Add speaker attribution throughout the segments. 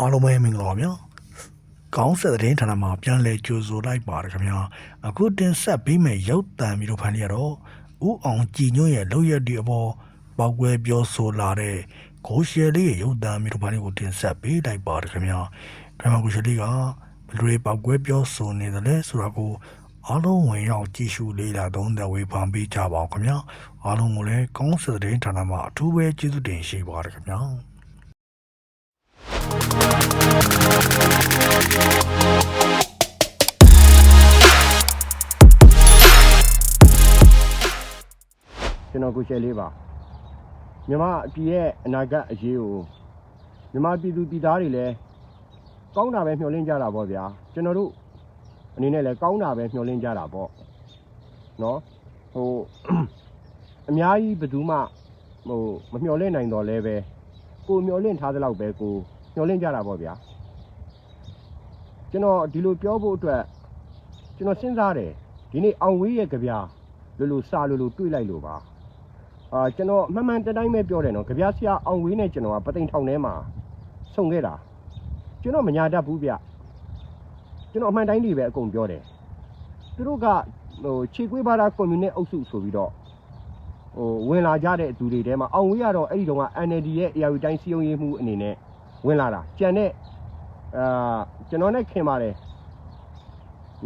Speaker 1: အားလုံးပဲမင်္ဂလာပါဗျာကောင်းဆက်သတင်းဌာနမှာပြန်လည်ကြိုဆိုလိုက်ပါတယ်ခင်ဗျာအခုတင်ဆက်ပေးမယ့်ရုပ်သံမျိုးဖန်လေးကတော့ဥအောင်ကြည်ညွန့်ရဲ့လောက်ရက်ဒီအပေါ်ပောက်ကွဲပြောဆိုလာတဲ့ကိုရှယ်လေးရဲ့ရုပ်သံမျိုးဖန်လေးကိုတင်ဆက်ပေးလိုက်ပါတယ်ခင်ဗျာဒရမကိုရှယ်လေးကဘယ်လိုတွေပောက်ကွဲပြောဆိုနေသလဲဆိုတာကိုအားလုံးဝင်ရောက်ကြည့်ရှုလေ့လာသုံးသပ်ဝေဖန်ပေးကြပါဦးခင်ဗျာအားလုံးကိုလည်းကောင်းဆက်သတင်းဌာနမှာအထူးပဲကျေးဇူးတင်ရှိပါတယ်ခင်ဗျာ
Speaker 2: ကျွန်တော်ကိုရှယ်လေးပါမြမအပြည်ရဲ့အနာဂတ်အရေးကိုမြမပြည်သူပြည်သားတွေလည်းကောင်းတာပဲမျှော်လင့်ကြတာပေါ့ဗျာကျွန်တော်တို့အနေနဲ့လည်းကောင်းတာပဲမျှော်လင့်ကြတာပေါ့နော်ဟိုအများကြီးဘယ်သူမှဟိုမမျှော်လင့်နိုင်တော့လဲပဲကိုမျှော်လင့်ထားသလောက်ပဲကို မျှော်လင့်ကြတာပေါ့ဗျာကျွန်တော်ဒီလိုပြောဖို့အတွက်ကျွန်တော်စဉ်းစားတယ်ဒီနေ့အောင်ဝေးရဲ့ကြပြလိုလိုစာလိုလိုတွေးလိုက်လို့ပါအာကျွန်တော်မှန်မှန်တတိုင်းပဲပြောတယ်နော်ကြပြဆရာအောင်ဝေးနဲ့ကျွန်တော်ကပသိမ်ထောင်ထဲမှာဆုံခဲ့တာကျွန်တော်မညာတတ်ဘူးဗျကျွန်တော်အမှန်တိုင်းတွေပဲအကုန်ပြောတယ်သူတို့ကဟိုခြေကွေးဘာသာကွန်မြူနစ်အုပ်စုဆိုပြီးတော့ဟိုဝင်လာကြတဲ့သူတွေထဲမှာအောင်ဝေးကတော့အဲ့ဒီတော့က NLD ရဲ့ AR တိုင်းစီယုံရေးမှုအနေနဲ့ ဝင်လာတာကြံတဲ့အာကျွန်တော်နဲ့ခင်ပါတယ်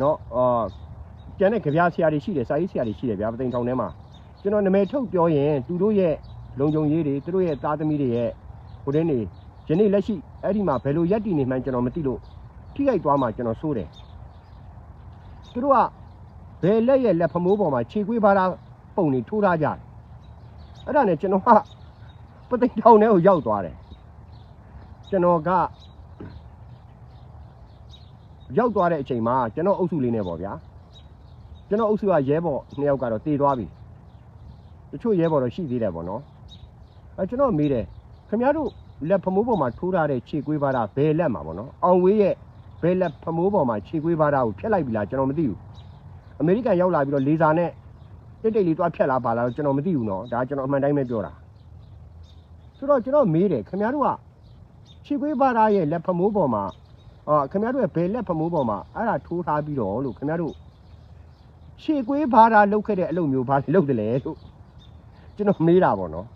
Speaker 2: နော်အာကြံတဲ့ကြပြဆရာတွေရှိတယ်စာရေးဆရာတွေရှိတယ်ဗျာပသိမ်ထောင်ထဲမှာကျွန်တော်နာမည်ထုတ်ပြောရင်သူတို့ရဲ့လုံခြုံရေးတွေသူတို့ရဲ့သားသမီးတွေရဲ့ဟိုတင်းနေယနေ့လက်ရှိအဲ့ဒီမှာဘယ်လိုရက်တည်နေမှန်းကျွန်တော်မသိလို့ထိခိုက်သွားမှကျွန်တော်စိုးတယ်သူတို့ကဘယ်လက်ရဲ့လက်ဖမိုးပေါ်မှာခြေကွေးပါတာပုံနေထိုးထားကြတယ်အဲ့ဒါနဲ့ကျွန်တော်ကပသိမ်ထောင်ထဲကိုရောက်သွားတယ် ကျွန်တော်ကရောက်သွားတဲ့အချိန်မှာကျွန်တော်အုပ်စုလေးနဲ့ပေါ့ဗျာကျွန်တော်အုပ်စုကရဲဘော်နှစ်ယောက်ကတော့တည်သွားပြီတချို့ရဲဘော်တော့ရှိသေးတယ်ပေါ့နော်အဲကျွန်တော်မေးတယ်ခင်ဗျားတို့လက်ဖမိုးပေါ်မှာထိုးထားတဲ့ခြေကွေးပါတာဘယ်လက်မှာပေါ့နော်အောင်ဝေးရဲ့ဘယ်လက်ဖမိုးပေါ်မှာခြေကွေးပါတာကိုဖျက်လိုက်ပြီလားကျွန်တော်မသိဘူးအမေရိကန်ရောက်လာပြီးတော့လေဆာနဲ့တိတ်တိတ်လေးသွားဖျက်လာပါလားကျွန်တော်မသိဘူးနော်ဒါကျွန်တော်အမှန်တိုင်းပဲပြောတာဆိုတော့ကျွန်တော်မေးတယ်ခင်ဗျားတို့က ခြေကွေးပါတာရဲ့လက်ဖမိုးပေါ်မှာအာခင်ဗျားတို့ရဲ့ဘယ်လက်ဖမိုးပေါ်မှာအဲ့ဒါထိုးထားပြီးတော့လို့ခင်ဗျားတို့ခြေကွေးပါတာလုတ်ခဲ့တဲ့အလုပ်မျိုးဘာလုတ်တယ်လဲလို့ ကျွန်တော်မေးတာပေါ့နော်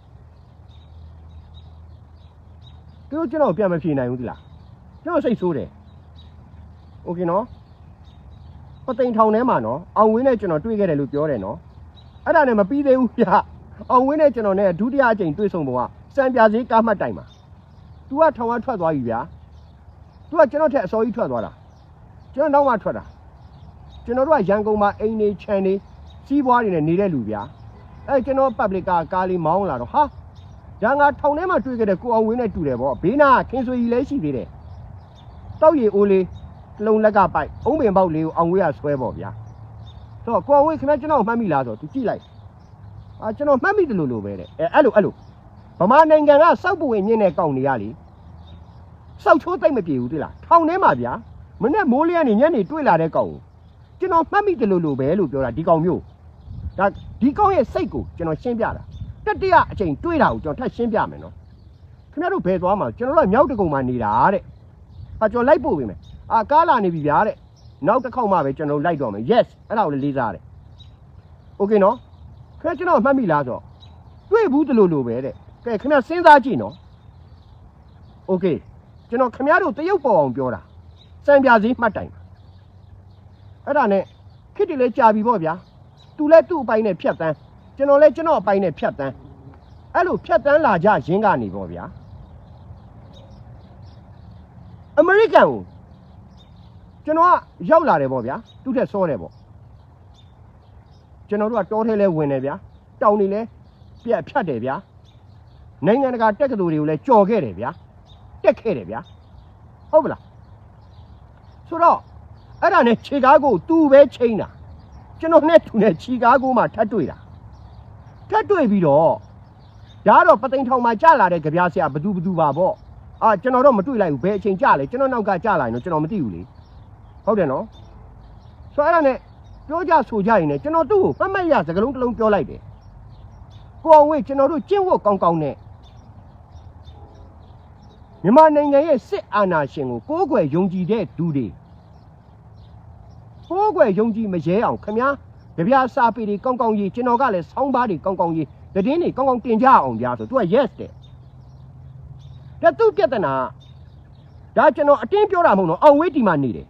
Speaker 2: သူတို့ကျွန်တော်ပြန်မဖြေနိုင်ဘူးသလားကျွန်တော်စိတ်ဆိုးတယ်โอเคနော်ပသိမ်ထောင်ထဲမှာနော်အောင်ဝင်းနဲ့ကျွန်တော်တွေ့ခဲ့တယ်လို့ပြောတယ်နော်အဲ့ဒါနဲ့မပြီးသေးဘူးပြအောင်ဝင်းနဲ့ကျွန်တော်နဲ့ဒုတိယအကြိမ်တွေ့ဆုံပုံကစံပြစည်းကားမှတ်တိုင်မှာ तू ကထောင်ကထွက်သွားပြီဗျာ तू ကကျွန်တော်ထက်အစောကြီးထွက်သွားတာကျွန်တော်နောက်မှထွက်တာကျွန်တော်တို့ကရန်ကုန်မှာအိမ်နေခြံနေစီးပွားတွေနဲ့နေတဲ့လူဗျာ အဲကျွန်တော် public ကားကားလေးမောင်းလာတော့ဟာဒါငါထောင်ထဲမှာတွေ့ခဲ့တဲ့ကိုအောင်ဝင်းနဲ့တူတယ်ဗောဘေးနာကခင်ဆွေကြီးလည်းရှိသေးတယ်တောက်ရီအိုးလေးတစ်လုံးလက်ကပိုက်အုံးပင်ပေါက်လေးကိုအောင်ဝေးကဆွဲပေါ့ဗျာဆိုတော့ကိုအောင်ဝေးခင်ဗျာကျွန်တော်မှတ်မိလားဆိုတော့ तू ကြည့်လိုက်အာကျွန်တော်မှတ်မိတယ်လို့လို့ပဲတဲ့အဲအဲ့လိုအဲ့လို ဗမာနိုင်ငံကစောက်ပွေမြင့်တဲ့ကောင်နေရလေစောက်ချိုးတိတ်မပြေဘူးတိလားထောင်ထဲမှာဗျာမနေ့မိုးလျက်နေညနေတွေ့လာတဲ့ကောင်ကိုကျွန်တော်မှတ်မိတယ်လို့လို့ပဲလို့ပြောတာဒီကောင်မျိုးဒါဒီကောင်ရဲ့စိတ်ကိုကျွန်တော်ရှင်းပြတာတတိယအချိန်တွေ့တာကိုကျွန်တော်ထပ်ရှင်းပြမယ်နော်ခင်ဗျားတို့ဘယ်သွားမှာကျွန်တော်တို့မြောက်တကုံမှာနေတာတဲ့အာကျွန်တော်လိုက်ပို့ပေးမယ်အာကားလာနေပြီဗျာတဲ့နောက်တစ်ခေါက်မှပဲကျွန်တော်လိုက်တော့မယ် yes အဲ့ဒါကိုလေးစားတယ် okay နော်ခင်ဗျားကျွန်တော်မှတ်မိလားဆိုတော့တွေ့ဘူးတလို့လို့ပဲတဲ့ ကဲခင်ဗျားစဉ်းစားကြည့်နော်โอเคကျွန်တော်ခင်ဗျားတို့တရုတ်ပေါ်အောင်ပြောတာစံပြစည်းမှတ်တိုင်ပါအဲ့ဒါနဲ့ခစ်တယ်လဲကြာပြီပေါ့ဗျာ သူလည်းသူ့အပိုင်းနဲ့ဖြတ်တန်းကျွန်တော်လည်းကျွန်တော်အပိုင်းနဲ့ဖြတ်တန်းအဲ့လိုဖြတ်တန်းလာကြရင်းကနေပေါ့ဗျာအမေရိကန်ကိုကျွန်တော်ကရောက်လာတယ်ပေါ့ဗျာသူ့ထက်စောတယ်ပေါ့ကျွန်တော်တို့ကတောထဲလဲဝင်တယ်ဗျာတောင်တွေလဲပြက်ဖြတ်တယ်ဗျာ နိုင်ငံတကာတက္ကသိုလ်တွေကိုလည်းကြော်ခဲ့တယ်ဗျာတက်ခဲ့တယ်ဗျာဟုတ်ပလားဆိုတော့အဲ့ဒါနဲ့ခြေကားကိုသူ့ပဲချိန်တာကျွန်တော်နဲ့သူနဲ့ချီကားကိုမှထပ်တွေ့တာထပ်တွေ့ပြီးတော့ဒါကတော့ပသိမ်ထောင်မှာကြာလာတဲ့ကြပြားဆရာဘသူဘသူပါပေါ့အာကျွန်တော်တော့မတွေ့လိုက်ဘူးဘယ်အချိန်ကြာလဲကျွန်တော်နောက်ကကြာလာရင်တော့ကျွန်တော်မသိဘူးလေဟုတ်တယ်နော်ဆိုတော့အဲ့ဒါနဲ့ပြောကြဆိုကြရင်လည်းကျွန်တော်သူ့ကိုမှတ်မှတ်ရစကလုံးတစ်လုံးပြောလိုက်တယ်ကိုအောင်ဝေးကျွန်တော်တို့ကျင့်ဝတ်ကောင်းကောင်းနဲ့ မြန်မာနိုင်ငံရဲ့စစ်အာဏာရှင်ကိုကိုးကွယ်ယုံကြည်တဲ့သူတွေကိုးကွယ်ယုံကြည်မရဲအောင်ခမည်းကြပြားစာပေတွေကောင်းကောင်းရေးကျွန်တော်ကလည်းဆောင်းပါးတွေကောင်းကောင်းရေးသတင်းတွေကောင်းကောင်းတင်ကြအောင်ဗျာဆိုသူက yes တဲ့ဒါသူပြဿနာဒါကျွန်တော်အတင်းပြောတာမဟုတ်တော့အောင်ဝေးတီမှာနေတယ်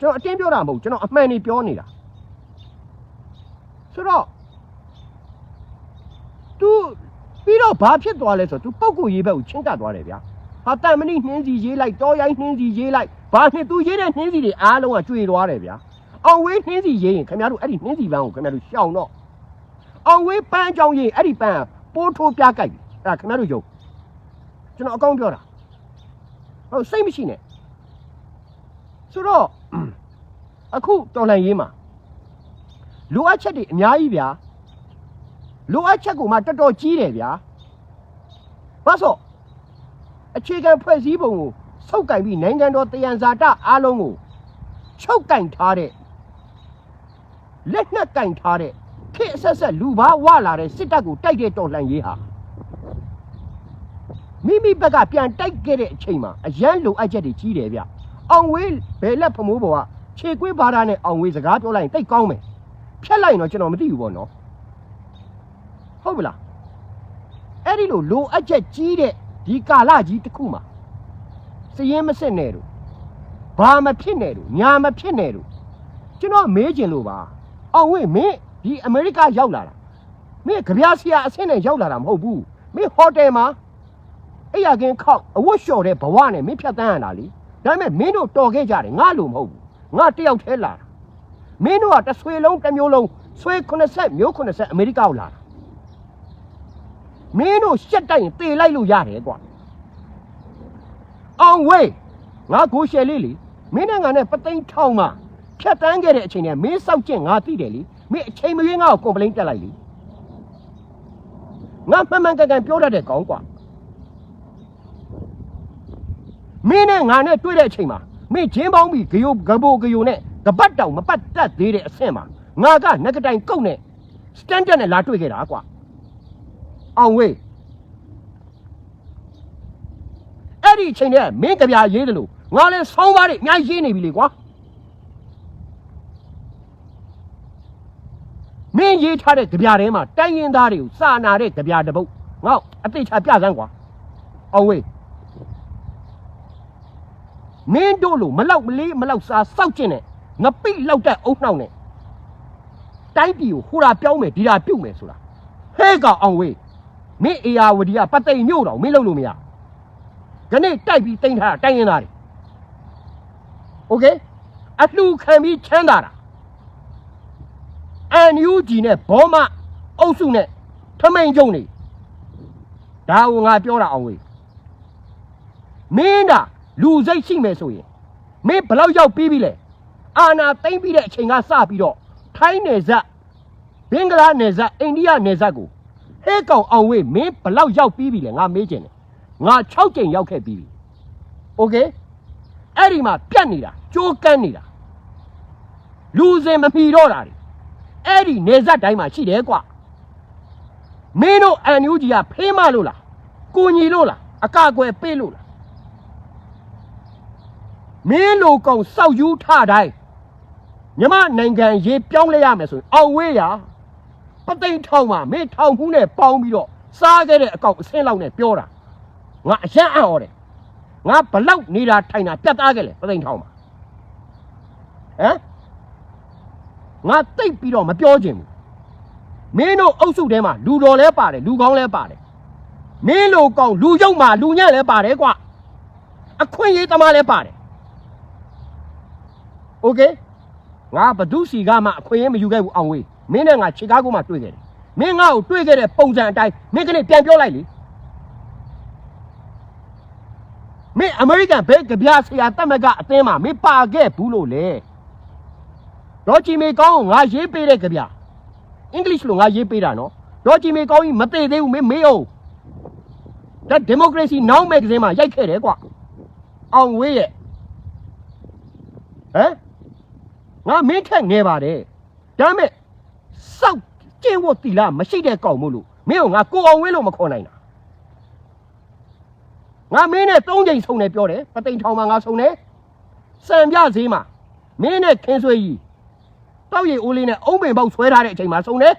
Speaker 2: ကျွန်တော်အတင်းပြောတာမဟုတ်ကျွန်တော်အမှန်နေပြောနေတာဆိုတော့ तू ပြီးတော့ဘာဖြစ်သွားလဲဆိုတော့ तू ပုတ်ကိုရေးဘက်ကိုချင်းကပ်သွားတယ်ဗျာ ဟာတန်မဏိနှင်းစီရေးလိုက်တောရိုင်းနှင်းစီရေးလိုက်ဘာနှစ် तू ရေးတဲ့နှင်းစီတွေအားလုံးကကျွေသွားတယ်ဗျာအောင်ဝေးနှင်းစီရေးရင်ခင်ဗျားတို့အဲ့ဒီနှင်းစီပန်းကိုခင်ဗျားတို့ရှောင်တော့အောင်ဝေးပန်းကြောင်ရေးအဲ့ဒီပန်းကပိုးထိုးပြကြိုက်ပြီအဲ့ဒါခင်ဗျားတို့ယုံကျွန်တော်အကောင်းပြောတာဟုတ်စိတ်မရှိနဲ့ဆိုတော့အခုတော်လှန်ရေးမှာလိုအပ်ချက်တွေအများကြီးဗျာလိုအပ်ချက်ကိုမှတော်တော်ကြီးတယ်ဗျာ။ဘာလို့ အခြေခံဖွဲ့စည်းပုံကိုစုပ်ကင်ပြီးနိုင်ငံတော်တယံဇာတအားလုံးကိုချုပ်ကင်ထားတဲ့လက်နက်ကင်ထားတဲ့ခေတ်အဆက်ဆက်လူဘာဝလာတဲ့စစ်တပ်ကိုတိုက်တဲ့တော်လှန်ရေးဟာမိမိဘက်ကပြန်တိုက်ခဲ့တဲ့အချိန်မှာအရန်လိုအပ်ချက်တွေကြီးတယ်ဗျ။အောင်ဝေးဘယ်လက်ဖမိုးပေါ်ကခြေကွေးဘာသာနဲ့အောင်ဝေးစကားပြောလိုက်ရင်တိတ်ကောင်းမယ်။ဖြတ်လိုက်ရင်တော့ကျွန်တော်မသိဘူးပေါ့နော်။ဟုတ်ပလားအဲ့ဒီလိုလိုအပ်ချက်ကြီးတဲ့ ဒီကာလကြီးတစ်ခုမှာစည်ရင်မစစ်နဲ့တို့ဘာမဖြစ်နဲ့တို့ညာမဖြစ်နဲ့တို့ကျွန်တော်မေးချင်လို့ပါအောင်ဝေးမင်းဒီအမေရိကရောက်လာတာမင်းကြပြားဆရာအဆင့်နဲ့ရောက်လာတာမဟုတ်ဘူးမင်းဟိုတယ်မှာအဲ့ရကင်းခောက်အဝတ်လျှော်တဲ့ဘဝနဲ့မင်းဖြတ်တန်းရတာလေဒါပေမဲ့မင်းတို့တော်ခဲ့ကြတယ်ငါလို့မဟုတ်ဘူးငါတယောက်တည်းလာတာမင်းတို့ကတစ်ဆွေလုံးတစ်မျိုးလုံးဆွေ80မျိုး80အမေရိကကိုလာတာ မင်းတို့ရှက်တိုက်ရင်တေလိုက်လို့ရတယ်ကွာအောင်ဝေးငါကိုရှယ်လေးလေမင်းနဲ့ငါနဲ့ပသိန်းထောင်မှာဖြတ်တန်းခဲ့တဲ့အချိန်နဲ့မင်းစောက်ကျင့်ငါသိတယ်လေမင်းအချိန်မရွေးငါ့ကိုကွန်ပလိန်းတက်လိုက်လေငါမှန်မှန်ကန်ကန်ပြောတတ်တဲ့ကောင်းကွာမင်းနဲ့ငါနဲ့တွေ့တဲ့အချိန်မှာမင်းချင်းပေါင်းပြီးဂယိုဂဘိုဂယိုနဲ့ကပတ်တောင်မပတ်တတ်သေးတဲ့အဆင့်မှာငါကငကတိုင်ကုတ်နဲ့စတန်ဒတ်နဲ့လာတွေ့ခဲ့တာကွာ အောင်ဝေးအဲ့ဒီအချိန်တည်းကမင်းကြပြာရေးတယ်လို့ငါလည်းဆောင်းပါးတွေအများကြီးရေးနေပြီလေကွာမင်းရေးထားတဲ့ကြပြာထဲမှာတိုင်းရင်သားတွေကိုစာနာတဲ့ကြပြာတစ်ပုတ်ငါ့အသိချာပြစမ်းကွာအောင်ဝေးမင်းတို့လို့မလောက်မလေးမလောက်စားစောက်ကျင်တဲ့ငပိလောက်တဲ့အုံနှောက်နဲ့တိုင်းပြည်ကိုဟိုတာပြောင်းမယ်ဒီတာပြုတ်မယ်ဆိုတာဟဲ့ကောင်အောင်ဝေး မင်းအေယာဝတီကပသိမ်မြို့တော်မင်းလုပ်လို့မရခနေ့တိုက်ပြီးတင်ထားတာတိုင်းရင်သားတွေโอเคအလှခံပြီးချမ်းသာတာအန်ယူဂျီနဲ့ဘောမအုပ်စုနဲ့ထမိန်ကျုံနေဒါကိုငါပြောတာအောင်ဝေးမင်းကလူစိတ်ရှိမယ်ဆိုရင်မင်းဘယ်လောက်ရောက်ပြီးပြီလဲအာနာသိမ့်ပြီးတဲ့အချိန်ကစပြီးတော့ထိုင်းနယ်ဇက်ဘင်္ဂလားနယ်ဇက်အိန္ဒိယနယ်ဇက်ကို ဟဲကောင်အောင်ဝေးမင်းဘလောက်ရောက်ပြီးပြီလဲငါမေးချင်တယ်ငါ6ကြိမ်ရောက်ခဲ့ပြီးပြီโอเคအဲ့ဒီမှာပြတ်နေတာကြိုးကန်းနေတာလူစင်မမီတော့တာတွေအဲ့ဒီနေဇက်တိုင်းမှာရှိတယ်ကွမင်းတို့အန်ယူဂျီကဖေးမလို့လားကိုညီလို့လားအကကွယ်ပေးလို့လားမင်းလိုကောင်စောက်ယူထတိုင်းမြမနိုင်ငံရေးပြောင်းလဲရမယ်ဆိုရင်အောင်ဝေးရ ပသိမ်ထောင်မှာမင်းထောင်မှုနဲ့ပေါင်းပြီးတော့စားခဲ့တဲ့အကောက်အဆင်းလောက်နဲ့ပြောတာငါအရန်အံ့ဩတယ်ငါဘလောက်နေတာထိုင်တာပြတ်သားခဲ့လေပသိမ်ထောင်မှာဟမ်ငါတိတ်ပြီးတော့မပြောချင်ဘူးမင်းတို့အုပ်စုထဲမှာလူတော်လဲပါတယ်လူကောင်းလဲပါတယ်မင်းလိုကောင်လူရုပ်မှာလူညံ့လဲပါတယ်ကွာအခွင့်အရေးသမားလဲပါတယ်โอเค ငါဘဒုစီကမှအခွင့်အရေးမယူခဲ့ဘူးအောင်ဝေး မင်းနဲ့ငါချီကာဂိုမှာတွေ့ခဲ့တယ်မင်းငါ့ကိုတွေ့ခဲ့တဲ့ပုံစံအတိုင်းမင်းကလေးပြန်ပြောလိုက်လေမင်းအမေရိကန်ဘဲကြပြဆရာတက်မကအသင်းမှာမင်းပါခဲ့ဘူးလို့လေဒေါ်ချီမေကောင်းကိုငါရေးပေးတဲ့ကြပြအင်္ဂလိပ်လိုငါရေးပေးတာနော်ဒေါ်ချီမေကောင်းကြီးမသေးသေးဘူးမင်းမေးအောင်ဒါဒီမိုကရေစီနောင်မဂ္ဂဇင်းမှာရိုက်ခဲ့တယ်ကွာအောင်ဝေးရဲ့ဟမ်ငါမင်းထက်ငယ်ပါတယ်ဒါပေမဲ့ စောက်ကျင့်ဝတ်တီလာမရှိတဲ့ကောင်မို့လို့မင်းကငါကိုအောင်ဝင်းလို့မခေါ်နိုင်တာငါမင်းနဲ့၃ချိန်ဆုံတယ်ပြောတယ်ပသိမ်ထောင်မှာငါဆုံတယ်စံပြဈေးမှာမင်းနဲ့ခင်းဆွေးကြီးတောက်ရည်အိုးလေးနဲ့အုံးပင်ပေါက်ဆွဲထားတဲ့အချိန်မှာဆုံတယ်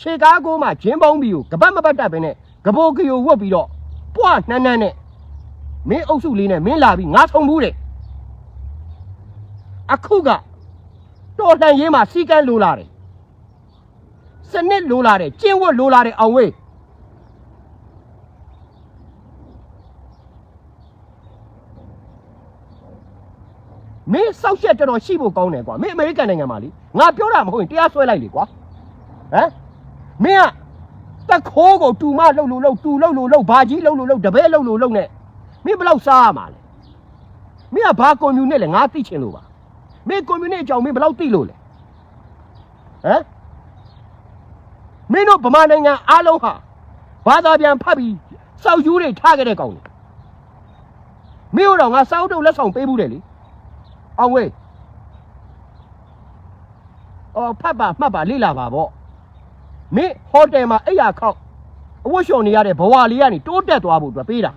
Speaker 2: ခြေကားကိုမှဂျင်းပေါင်းပြီးကိုကပတ်မပတ်တတ်ပဲနဲ့ကဘိုကီယိုဝတ်ပြီးတော့ပွားနှမ်းနှမ်းနဲ့မင်းအုပ်စုလေးနဲ့မင်းလာပြီးငါဆုံဘူးတဲ့အခုကတော်လှန်ရေးမှာစီကန်းလိုလာတယ် စနစ်လိုလာတယ်ကျင့်ဝတ်လိုလာတယ်အောင်ဝေးမင်းစောက်ရက်တော်တော်ရှိဖို့ကောင်းတယ်ကွာမင်းအမေရိကန်နိုင်ငံမှာလीငါပြောတာမဟုတ်ရင်တရားစွဲလိုက်လေကွာဟမ်မင်းကတက်ခိုးကိုတူမလှုပ်လို့လှုပ်တူလှုပ်လို့လှုပ်ဘာကြီးလှုပ်လို့လှုပ်တပည့်လှုပ်လို့လှုပ်နဲ့မင်းဘယ်လောက်စားရမှာလဲမင်းကဘာကွန်မြူနစ်လဲငါသိချင်လို့ပါမင်းကွန်မြူနစ်အကြောင်းမင်းဘယ်လောက်သိလို့လဲဟမ် မင်းတို့ဗမာနိုင်ငံအားလုံးဟာဘာသာပြန်ဖတ်ပြီးစောက်ယူတွေထားခဲ့တဲ့ကောင်လေမင်းတို့တော့ငါစောက်တော့လက်ဆောင်ပေးဘူးတယ်လေအောင်ဝေးအော်ဖတ်ပါမှတ်ပါလေ့လာပါဗောမင်းဟိုတယ်မှာအိယာခောက်အဝတ်လျှော်နေရတဲ့ဘဝလေးကနေတိုးတက်သွားဖို့အတွက်ပေးတာ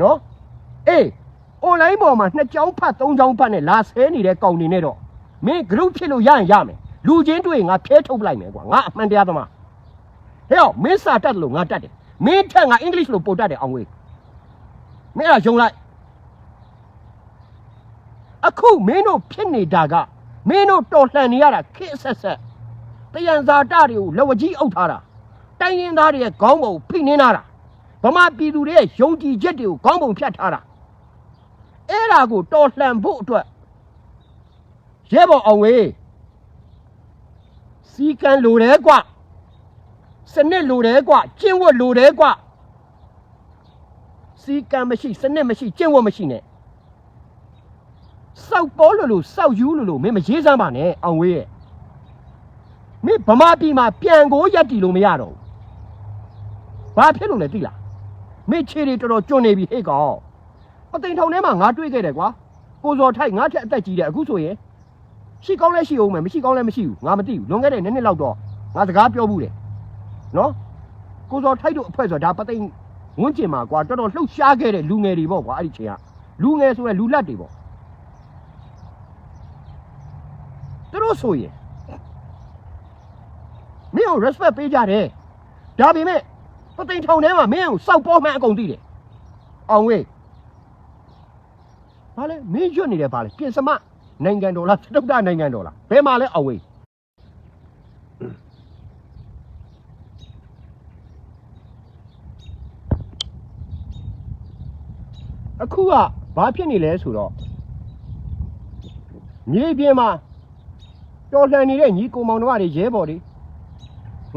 Speaker 2: နော်အေး online ပေါ်မှာနှစ်ကြောင်းဖတ်သုံးကြောင်းဖတ်နဲ့လာဆဲနေတဲ့ကောင်တွေနဲ့တော့မင်း group ဖြစ်လို့ရရင်ရမယ် လူချင်းတွေ့ရင်ငါဖျဲထုတ်ပလိုက်မယ်ကွာငါအမှန်တရားသမားဟဲ့အောင်မင်းစာတတ်တယ်လို့ငါတတ်တယ်မင်းထက်ငါအင်္ဂလိပ်လို့ပို့တတ်တယ်အောင်ဝေးမင်းအဲ့ဒါယုံလိုက်အခုမင်းတို့ဖြစ်နေတာကမင်းတို့တော်လှန်နေရတာခေတ်ဆက်ဆက်တယံဇာတတွေကိုလက်ဝကြီးအုပ်ထားတာတိုင်းရင်းသားတွေရဲ့ခေါင်းပုံဖိနှင်းထားတာဗမာပြည်သူတွေရဲ့ယုံကြည်ချက်တွေကိုခေါင်းပုံဖြတ်ထားတာအဲ့ဒါကိုတော်လှန်ဖို့အတွက်ရဲဘော်အောင်ဝေး စီကံလိုတယ်ကွစနစ်လိုတယ်ကွကျင့်ဝတ်လိုတယ်ကွစီကံမရှိစနစ်မရှိကျင့်ဝတ်မရှိနဲ့စောက်ပေါ်လို့လို့စောက်ယူလို့လို့မင်းမရေးစမ်းပါနဲ့အောင်ဝေးရဲ့မင်းဗမာပြည်မှာပြန်ကိုရက်တီလို့မရတော့ဘူးဘာဖြစ်လို့လဲသိလားမင်းခြေတွေတော်တော်ကျွန်းနေပြီဟဲ့ကောင်ပသိမ်ထောင်ထဲမှာငါတွေ့ခဲ့တယ်ကွာကိုဇော်ထိုက်ငါထက်အသက်ကြီးတယ်အခုဆိုရင် ရှိကောင်းလဲရှိအောင်မယ်မရှိကောင်းလဲမရှိဘူးငါမသိဘူးလွန်ခဲ့တဲ့နှစ်နှစ်လောက်တော့ငါစကားပြောဘူးတယ်နော်ကိုဇော်ထိုက်တို့အဖွဲ့ဆိုတာဒါပသိမ်ဝန်းကျင်မှာကွာတော်တော်လှုပ်ရှားခဲ့တဲ့လူငယ်တွေပေါ့ကွာအဲ့ဒီချိန်ကလူငယ်ဆိုရယ်လူလက်တွေပေါ့သူတို့ဆိုရင်မင်းကို respect ပေးကြတယ်ဒါပေမဲ့ပသိမ်ထောင်ထဲမှာမင်းကိုစောက်ပေါ်မှန်းအကုန်သိတယ်အောင်ဝေးဘာလဲမင်းရွတ်နေတယ်ဘာလဲပြင်စမ နိုင်ငံတော်လားစတုတ္တနိုင်ငံတော်လားဘယ်မှာလဲအောင်ဝေးအခုကဘာဖြစ်နေလဲဆိုတော့မြေပြင်မှာတော်လှန်နေတဲ့ညီကိုမောင်နှမတွေရဲဘော်တွေ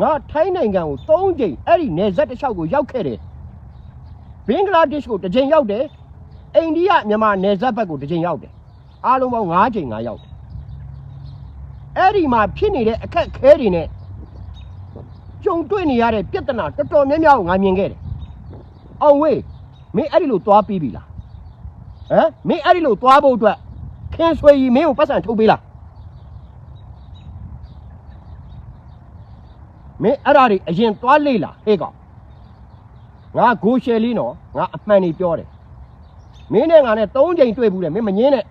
Speaker 2: ငါထိုင်းနိုင်ငံကို၃ကြိမ်အဲ့ဒီနယ်စပ်တစ်လျှောက်ကိုရောက်ခဲ့တယ်ဘင်္ဂလားဒေ့ရှ်ကိုတစ်ကြိမ်ရောက်တယ်အိန္ဒိယမြန်မာနယ်စပ်ဘက်ကိုတစ်ကြိမ်ရောက်တယ် အားလုံးပေါင်း၅ကြိမ်ငါရောက်တယ်အဲ့ဒီမှာဖြစ်နေတဲ့အခက်အခဲတွေနဲ့ကြုံတွေ့နေရတဲ့ပြဿနာတော်တော်များများကိုငါမြင်ခဲ့တယ်အောင်ဝေးမင်းအဲ့ဒီလိုသွားပြီးပြီလားဟမ်မင်းအဲ့ဒီလိုသွားဖို့အတွက်ခင်းဆွေကြီးမင်းကိုပတ်စံထုတ်ပေးလားမင်းအဲ့ဒါတွေအရင်သွားလေ့လာဟဲ့ကောင်ငါဂိုရှယ်လေးနော်ငါအမှန်ကြီးပြောတယ်မင်းနဲ့ငါနဲ့၃ချိန်တွေ့ဘူးတယ်မင်းမငင်းနဲ့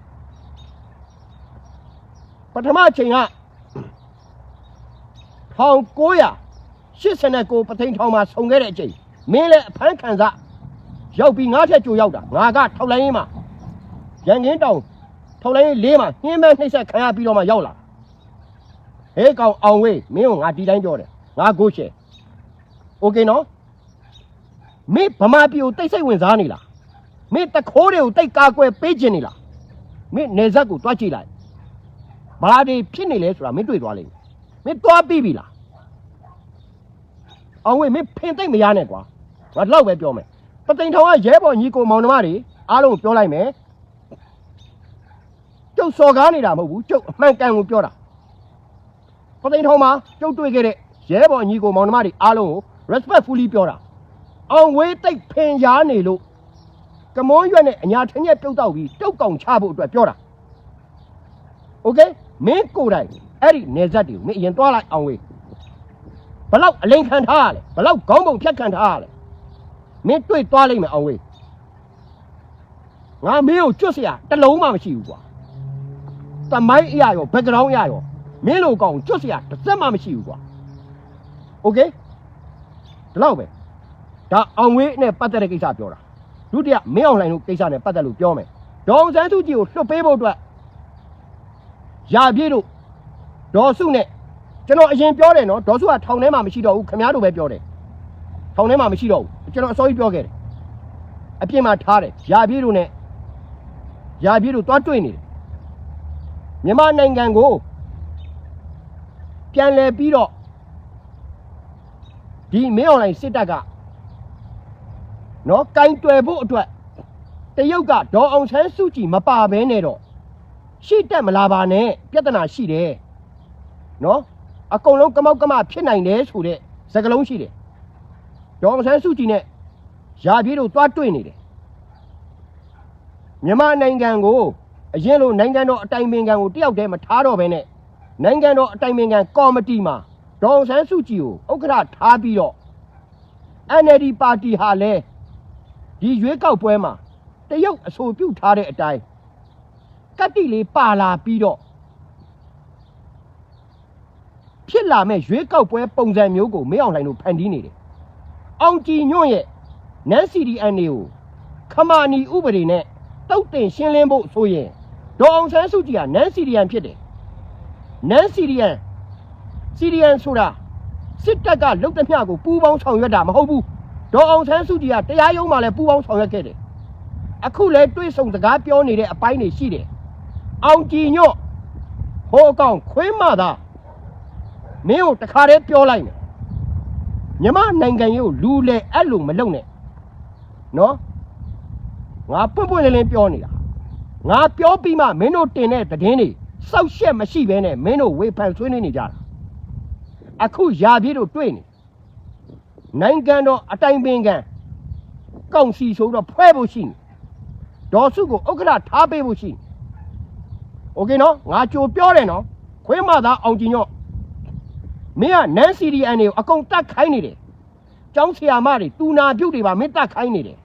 Speaker 2: ပထမချိန်က1989ပသိမ်ထောင်မှာဆုံခဲ့တဲ့အချိန်မင်းလည်းအဖမ်းခံစားရောက်ပြီးငါးထက်ကြိုရောက်တာငါကထောက်လိုင်းရင်းမှာရန်ကင်းတောင်ထောက်လိုင်းရင်းလေးမှာညှင်းမဲနှိမ့်ဆက်ခံရပြီးတော့မှရောက်လာဟဲ့ကောင်အောင်ဝေးမင်းကငါဒီတိုင်းပြောတယ် ငါကိုရှယ်โอเคနော်မင်းဗမာပြည်ကိုတိတ်ဆိတ်ဝင်စားနေလားမင်းတခိုးတွေကိုတိတ်ကာကွယ်ပေးခြင်းနေလားမင်းနေဆက်ကိုတွားကြည့်လိုက် ဘာတွေဖြစ်နေလဲဆိုတာမင်းတွေ့သွားလိမ့်မယ်မင်းတွားပြီးပြီလားအောင်ဝေးမင်းဖင်သိမ့်မရနဲ့ကွာငါတော့ပဲပြောမယ်ပသိမ်ထောင်ကရဲဘော်ညီကိုမောင်နှမတွေအားလုံးကိုပြောလိုက်မယ်ကျုပ်စော်ကားနေတာမဟုတ်ဘူးကျုပ်အမှန်ကန်ကိုပြောတာပသိမ်ထောင်မှာကျုပ်တွေ့ခဲ့တဲ့ရဲဘော်ညီကိုမောင်နှမတွေအားလုံးကို respectfully ပြောတာအောင်ဝေးတိတ်ဖင်ရားနေလို့ကမွန်ရွက်နဲ့အညာထင်းရက်ပြုတ်တော့ပြီးတုတ်ကောင်ချဖို့အတွက်ပြောတာ okay မင်းကိုယ်တိုင်အဲ့ဒီနေဆက်တွေကိုမင်းအရင်သွားလိုက်အောင်ဝေးဘလောက်အလိန်ခံထားရလဲဘလောက်ခေါင်းပုံဖြတ်ခံထားရလဲ မင်းတွေ့သွားလိမ့်မယ်အောင်ဝေးငါမင်းကိုကျွတ်เสียတစ်လုံးမှမရှိဘူးကွာတမိုင်းအရာရောဘက်ဂရောင်းအရာရောမင်းလိုကောင်ကျွတ်เสียတစ်စက်မှမရှိဘူးကွာโอเคဒီလောက်ပဲဒါအောင်ဝေးနဲ့ပတ်သက်တဲ့ကိစ္စပြောတာဒုတိယမင်းအောင်လှိုင်တို့ကိစ္စနဲ့ပတ်သက်လို့ပြောမယ်ဒေါအောင်ဆန်းစုကြည်ကိုလွှတ်ပေးဖို့အတွက် ရာပြည့်တို့ဒေါ်စုနဲ့ကျွန်တော်အရင်ပြောတယ်နော်ဒေါ်စုကထောင်ထဲမှာမရှိတော့ဘူးခင်ဗျားတို့ပဲပြောတယ်ထောင်ထဲမှာမရှိတော့ဘူးကျွန်တော်အစောကြီးပြောခဲ့တယ်အပြစ်မှာထားတယ်ရာပြည့်တို့နဲ့ရာပြည့်တို့သွားတွေ့နေတယ်မြန်မာနိုင်ငံကိုပြန်လည်ပြီးတော့ဒီမင်းအွန်လိုင်းစစ်တပ်ကနော်ကင်တွယ်ဖို့အတွက်တရုတ်ကဒေါ်အောင်ဆန်းစုကြည်မပါဘဲနဲ့တော့ ရှိတက်မလာပါနဲ့ပြဿနာရှိတယ်နော်အကုန်လုံးကမောက်ကမဖြစ်နိုင်တယ်ဆိုတဲ့စကားလုံးရှိတယ်ဒေါ်အောင်ဆန်းစုကြည်နဲ့ရာပြေးတို့သွားတွေ့နေတယ်မြန်မာနိုင်ငံကိုအရင်လိုနိုင်ငံတော်အတိုင်ပင်ခံကိုတယောက်တည်းမထားတော့ဘဲနဲ့နိုင်ငံတော်အတိုင်ပင်ခံကော်မတီမှာဒေါ်အောင်ဆန်းစုကြည်ကိုဥက္ကဋ္ဌထားပြီးတော့ NLD ပါတီဟာလဲဒီရွေးကောက်ပွဲမှာတရုတ်အဆိုပြုထားတဲ့အတိုင်း ကတ္တိလေးပါလာပြီးတော့ဖြစ်လာမဲ့ရွေးကောက်ပွဲပုံစံမျိုးကိုမင်းအောင်လှိုင်တို့ဖန်တီးနေတယ်။အောင်ကြည်ညွန့်ရဲ့နန်း CDN တွေကိုခမာနီဥပဒေနဲ့တုတ်တင်ရှင်းလင်းဖို့ဆိုရင်ဒေါ်အောင်ဆန်းစုကြည်ကနန်း CDN ဖြစ်တယ်။နန်း CDN CDN ဆိုတာစစ်တပ်ကလုတ်တမျှကိုပူးပေါင်းဆောင်ရွက်တာမဟုတ်ဘူး။ဒေါ်အောင်ဆန်းစုကြည်ကတရားရုံးမှာလည်းပူးပေါင်းဆောင်ရွက်ခဲ့တယ်။အခုလည်းတွေးဆုံစကားပြောနေတဲ့အပိုင်းတွေရှိတယ်။ အောင်ကြည်ညွန့်ဟိုအကောင်ခွင်းမသာမင်းကိုတခါတည်းပြောလိုက်မယ်။မြမနိုင်ငံရေးကိုလူလေအဲ့လိုမလုပ်နဲ့။နော်။ငါပွင့်ပွင့်လင်းလင်းပြောနေတာ။ငါပြောပြီးမှမင်းတို့တင်တဲ့သတင်းတွေစောက်ရှက်မရှိဘဲနဲ့မင်းတို့ဝေဖန်ဆွေးနွေးနေကြတာ။အခုရာပြေးတို့တွေ့နေ။နိုင်ငံတော်အတိုင်ပင်ခံကောင်စီဆိုတော့ဖွဲ့ဖို့ရှိနေ။ဒေါ်စုကိုဥက္ကဋ္ဌထားပေးဖို့ရှိနေ။ Okay နော်ငါကြိုပြောတယ်နော်။ခွေးမသားအောင်ကြည်ညော့မင်းကနန်း CDN တွေကိုအကုန်တတ်ခိုင်းနေတယ်။ကျောင်းဆရာမတွေတူနာပြုတ်တွေပါမင်းတတ်ခိုင်းနေတယ်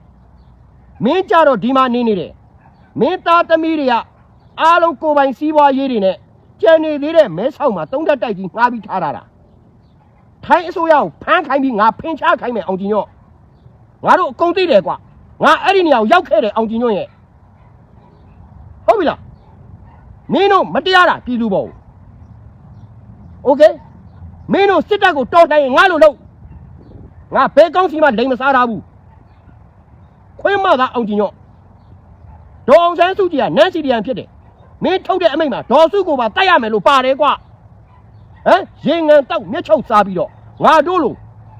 Speaker 2: ။မင်းကြတော့ဒီမှာနေနေတယ်။မင်းသားသမီးတွေကအားလုံးကိုယ်ပိုင်စည်းပွားရေးတွေနဲ့ကြံနေသေးတဲ့မဲဆောက်မှာတုံးတက်တိုက်ကြီးငှားပြီးထားတာတာ။ထိုင်းအစိုးရကိုဖမ်းခိုင်းပြီးငါဖင်ချခိုင်းမယ်အောင်ကြည်ညော့။ငါတို့အကုန်သိတယ်ကွာ။ငါအဲ့ဒီနေရာကိုရောက်ခဲ့တယ်အောင်ကြည်ညွန့်ရဲ့ဟုတ်ပြီလား မင်းတို့မတရားတာပြည်သူပေါ့။ Okay မင်းတို့စစ်တပ်ကိုတော်တိုင်ငါလိုလုပ်ငါဘယ်ကောင်းစီမှလိမ်မစားတာဘူးခွင်းမသာအောင်ကျင်ညော့ဒေါ်အောင်ဆန်းစုကြည်ကနန်းစီဒီယန်ဖြစ်တယ်မင်းထုတ်တဲ့အမိန့်မှာဒေါ်စုကိုပါတိုက်ရမယ်လို့ပါတယ်ကွာဟမ်ရေငန်တောက်မျက်ချုပ်စားပြီးတော့ငါတို့လို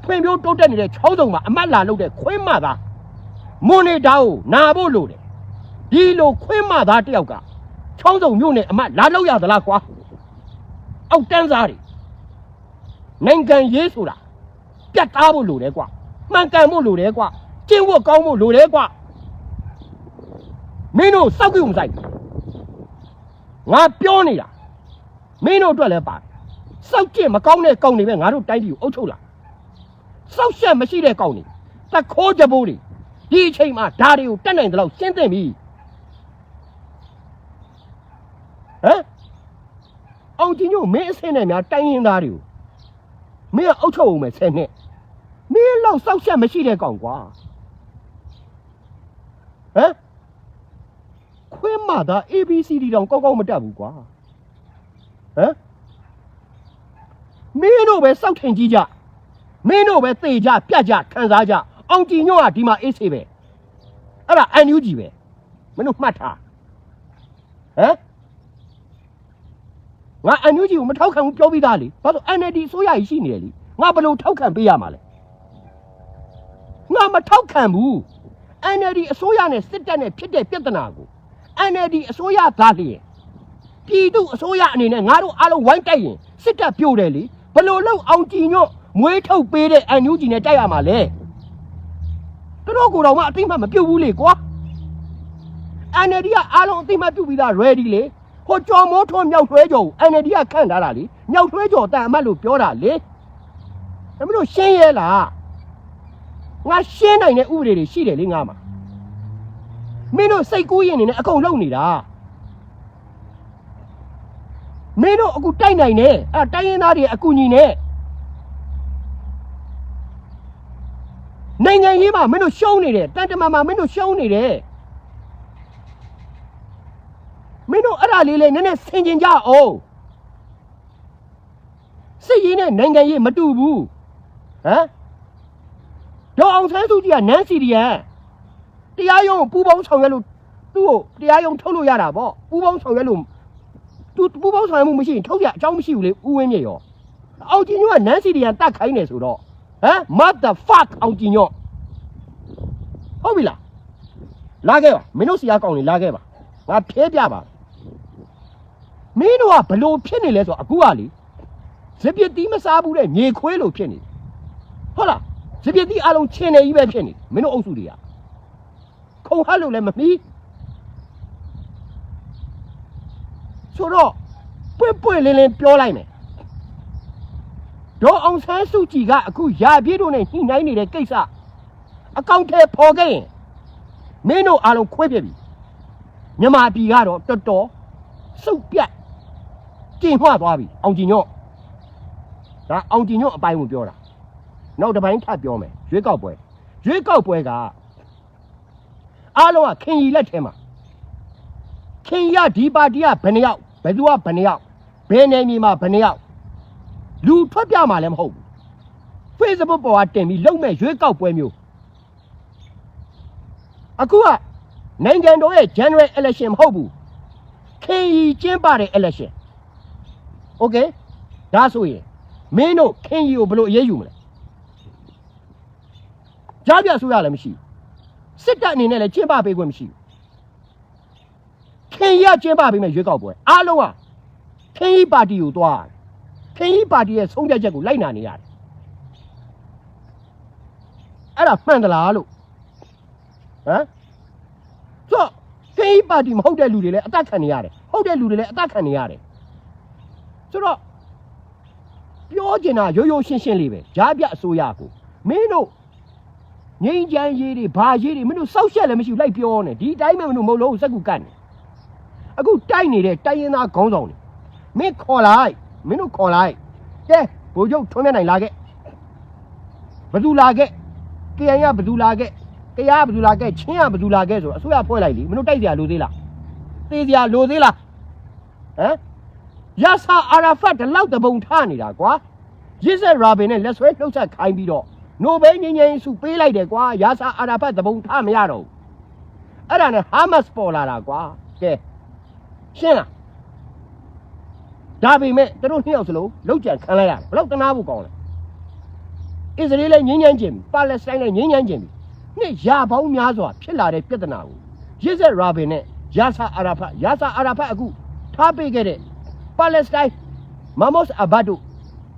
Speaker 2: ဖွံ့ဖြိုးတိုးတက်နေတဲ့ချောင်းဆောင်မှာအမတ်လာလုပ်တဲ့ခွင်းမသာမွန်နေတာကိုနာဖို့လိုတယ်ဒီလိုခွင်းမသာတယောက်က ချောင်းစုံမြို့နယ်အမတ်လာလောက်ရသလားကွာအောက်တန်းစားတွေနိုင်ငံရေးဆိုတာပြတ်သားဖို့လိုတယ်ကွာမှန်ကန်ဖို့လိုတယ်ကွာကျင့်ဝတ်ကောင်းဖို့လိုတယ်ကွာမင်းတို့စောက်ကြည့်မဆိုင်ဘူးငါပြောနေတာမင်းတို့အတွက်လည်းပါတယ်စောက်ကျင့်မကောင်းတဲ့ကောင်တွေပဲငါတို့တိုင်းပြည်ကိုအုပ်ချုပ်လာစောက်ရှက်မရှိတဲ့ကောင်တွေတခိုးကြပိုးတွေဒီအချိန်မှာဓာတွေကိုတက်နိုင်တယ်လို့ရှင်းသိမ့်ပြီ ဟမ်အောင်ကြီးညို့မင်းအစင်းနဲ့များတိုင်းရင်းသားတွေကိုမင်းကအုပ်ချုပ်အောင်မယ်ဆယ်နှစ်မင်းလောက်စောက်ရှက်မရှိတဲ့ကောင်ကွာဟမ်ခွေးမသာ ABCD တောင်ကောက်ကောက်မတက်ဘူးကွာဟမ်မင်းတို့ပဲစောက်ထင်ကြီးကြမင်းတို့ပဲသေကြပြတ်ကြခံစားကြအောင်ကြည်ညွန့်ကဒီမှာအေးဆေးပဲအဲ့ဒါအန်ယူဂျီပဲမင်းတို့မှတ်ထားဟမ် ငါအန်ယူဂျီကိုမထောက်ခံဘူးပြောပြီးသားလေဘာလို့ NLD အစိုးရကြီးရှိနေတယ်လေငါဘယ်လိုထောက်ခံပေးရမှာလဲငါမထောက်ခံဘူး NLD အစိုးရနဲ့စစ်တပ်နဲ့ဖြစ်တဲ့ပြဿနာကို NLD အစိုးရသားလျင်ပြည်သူအစိုးရအနေနဲ့ငါတို့အားလုံးဝိုင်းတိုက်ရင်စစ်တပ်ပြို့တယ်လေဘယ်လိုလုပ်အောင်ကြည်ညွန့်မွေးထုတ်ပေးတဲ့အန်ယူဂျီနဲ့တိုက်ရမှာလဲသူတို့ကိုယ်တော်မှအသိမှတ်မပြုတ်ဘူးလေကွာ NLD ကအားလုံးအသိမှတ်ပြုတ်ပြီးသား ready လေ ဟိုကြော်မိုးထွန်းမြောက်ထွဲကြော်ကို NLD ကခန့်ထားတာလေမြောက်ထွဲကြော်တန်အမတ်လို့ပြောတာလေဒါမလို့ရှင်းရဲလားငငါရှင်းနိုင်တဲ့ဥပဒေတွေရှိတယ်လေငါမှာမင်းတို့စိတ်ကူးရင်နေနဲ့အကုန်လုံနေတာမင်းတို့အခုတိုက်နိုင်တယ်အဲ့ဒါတိုင်းရင်းသားတွေအကူညီနဲ့နိုင်ငံရေးမှာမင်းတို့ရှုံးနေတယ်တန်တမာမှာမင်းတို့ရှုံးနေတယ် မင်းတို့အဲ့ဒါလေးလေနည်းနည်းဆင်ကျင်ကြအောင်စစ်ရေးနဲ့နိုင်ငံရေးမတူဘူးဟမ်ဒေါ်အောင်ဆန်းစုကြည်ကနန်းစီရီယန်တရားရုံးကိုပူပေါင်းဆောင်ရွက်လို့သူ့ကိုတရားရုံးထုတ်လို့ရတာပေါ့ပူပေါင်းဆောင်ရွက်လို့သူပူပေါင်းဆောင်ရွက်မှုမရှိရင်ထုတ်ရအကြောင်းမရှိဘူးလေဦးဝင်းမြေရောအောင်ကြည်ညွန့်ကနန်းစီရီယန်တတ်ခိုင်းနေဆိုတော့ဟမ် mother fuck အောင်ကြည်ညွန့်ဟုတ်ပြီလားလာခဲ့ပါမင်းတို့စီအားကောင်းနေလာခဲ့ပါငါဖဲပြပါ မင်းတို့ကဘလို့ဖြစ်နေလဲဆိုတော့အခုကလေစပစ်တီးမစားဘူးတဲ့မြေခွေးလို့ဖြစ်နေတယ်ဟုတ်လားစပစ်တီးအလုံးချင်းနေကြီးပဲဖြစ်နေတယ်မင်းတို့အုပ်စုတွေကခုံဟတ်လို့လည်းမမီးဆိုတော့ပွင့်ပွင့်လင်းလင်းပြောလိုက်မယ်ဒေါ်အောင်ဆန်းစုကြည်ကအခုရာပြည့်တို့နဲ့ညှိနှိုင်းနေတဲ့ကိစ္စအကောင့်ထဲပေါ်ခဲ့ရင်မင်းတို့အားလုံးခွဲပြစ်ပြီမြန်မာပြည်ကတော့တော်တော်စုပ်ပြတ် ကျင်မှသွားပြီအောင်ကြည်ညော့ဒါအောင်ကြည်ညော့အပိုင်းကိုပြောတာနောက်တစ်ပိုင်းထပ်ပြောမယ်ရွေးကောက်ပွဲရွေးကောက်ပွဲကအားလုံးကခင်ရီလက်ထဲမှာခင်ရီကဒီပါတီကဘယ်နှယောက်ဘယ်သူကဘယ်နှယောက်ဘယ်နယ်မြေမှာဘယ်နှယောက်လူထွက်ပြမှာလည်းမဟုတ်ဘူး Facebook ပေါ်ကတင်ပြီးလုံမဲ့ရွေးကောက်ပွဲမျိုးအခုကနိုင်ငံတော်ရဲ့ general election မဟုတ်ဘူးခင်ရီကျင်းပတဲ့ election okay ဒါဆိုရင်မင်းတို့ခင်ရီကိုဘယ်လိုအရေးယူမလဲကြားပြဆိုရလည်းမရှိဘူးစစ်တပ်အနေနဲ့လည်းကျင်းပပေးခွင့်မရှိဘူးခင်ရီကကျင်းပပေးမယ်ရွေးကောက်ပွဲအားလုံးကခင်ရီပါတီကိုသွားတယ်ခင်ရီပါတီရဲ့ဆုံးဖြတ်ချက်ကိုလိုက်နာနေရတယ်အဲ့ဒါမှန်သလားလို့ဟမ်ဆိုတော့ခင်ရီပါတီမဟုတ်တဲ့လူတွေလည်းအသက်ခံနေရတယ်ဟုတ်တဲ့လူတွေလည်းအသက်ခံနေရတယ် ဆိုတော့ပြောချင်တာရိုးရိုးရှင်းရှင်းလေးပဲကြားပြအစိုးရကိုမင်းတို့ငိမ့်ချမ်းရေးတွေဘာရေးတွေမင်းတို့စောက်ရှက်လည်းမရှိဘူးလိုက်ပြောနေဒီအတိုင်းပဲမင်းတို့မဟုတ်လို့စက်ကူကတ်နေအခုတိုက်နေတဲ့တိုင်းရင်းသားခေါင်းဆောင်တွေမင်းခေါ်လိုက်မင်းတို့ခေါ်လိုက်ကဲဘိုလ်ချုပ်ထွန်းမြတ်နိုင်လာခဲ့ဘယ်သူလာခဲ့ကရန်ရဘယ်သူလာခဲ့တရားဘယ်သူလာခဲ့ချင်းရဘယ်သူလာခဲ့ဆိုတော့အစိုးရဖွဲ့လိုက်လीမင်းတို့တိုက်စရာလိုသေးလားသေးစရာလိုသေးလားဟမ် ရဆာအာရာဖတ်ဒီလောက်တပုံထားနေတာကွာရစ်ဆက်ရာဘင်နဲ့လက်ဆွဲနှုတ်ဆက်ခိုင်းပြီးတော့နိုဘယ်ငြိမ်းချမ်းရေးဆုပေးလိုက်တယ်ကွာရဆာအာရာဖတ်တပုံထားမရတော့ဘူးအဲ့ဒါနဲ့ဟာမတ်စ်ပေါ်လာတာကွာကဲရှင်းလားဒါပေမဲ့သူတို့နှစ်ယောက်စလုံးလောက်ကြံခံလိုက်ရတယ်ဘလောက်တနာဖို့ကောင်းလဲအစ္စရေးလည်းငြိမ်းချမ်းခြင်းပါလက်စတိုင်းလည်းငြိမ်းချမ်းခြင်းနှစ်ရာပေါင်းများစွာဖြစ်လာတဲ့ပြဿနာကိုရစ်ဆက်ရာဘင်နဲ့ရဆာအာရာဖတ်ရဆာအာရာဖတ်အခုထားပေးခဲ့တဲ့ ပါလက်စတိုင်းမမော့စ်အဘတ်တို့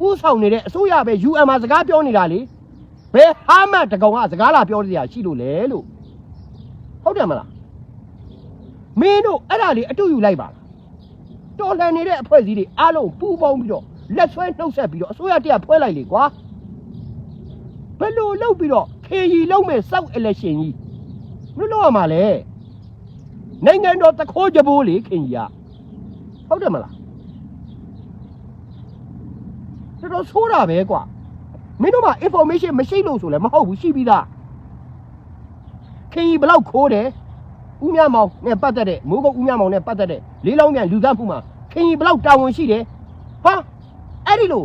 Speaker 2: ဥဆောင်နေတဲ့အစိုးရပဲ UN မှာစကားပြောနေတာလေဘယ်ဟာမတ်တကောင်ကစကားလာပြောတရားရှိလို့လဲလို့ဟုတ်တယ်မလားမင်းတို့အဲ့ဒါလေးအတူယူလိုက်ပါလားတော်လှန်နေတဲ့အဖွဲ့အစည်းတွေအားလုံးပူးပေါင်းပြီးတော့လက်ဆွဲနှုတ်ဆက်ပြီးတော့အစိုးရတရားဖွဲလိုက်လေကွာဘယ်လိုလုပ်ပြီးတော့ခေရီလုံးမဲ့စောက် election ကြီးမလို့လောက်ရမှာလဲနိုင်ငံတော်တခိုးကြဘိုးလေခင်ကြီးကဟုတ်တယ်မလား တော်တော်ဆိုးတာပဲကွာမင်းတို့မှာ information မရှိလို့ဆိုလည်းမဟုတ်ဘူးရှိပြီးသားခင်ကြီးဘလောက်ခိုးတယ်ဦးမြမောင်နဲ့ပတ်သက်တဲ့မိုးကုတ်ဦးမြမောင်နဲ့ပတ်သက်တဲ့လေးလောင်းမြန်လူသတ်မှုမှာခင်ကြီးဘလောက်တာဝန်ရှိတယ်ဟာအဲ့ဒီလို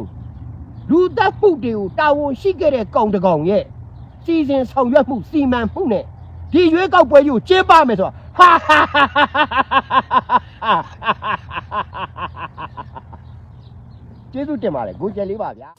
Speaker 2: လူသတ်မှုတွေကိုတာဝန်ရှိခဲ့တဲ့ကောင်တကောင်ရဲ့စီစဉ်ဆောင်ရွက်မှုစီမံမှုနဲ့ဒီရွေးကောက်ပွဲကြီးကိုကျင်းပမယ်ဆိုတော့ဟာဟာဟာဟာဟာဟာ ကျေးဇူးတင်ပါတယ်ကိုကျန်လေးပါဗျာ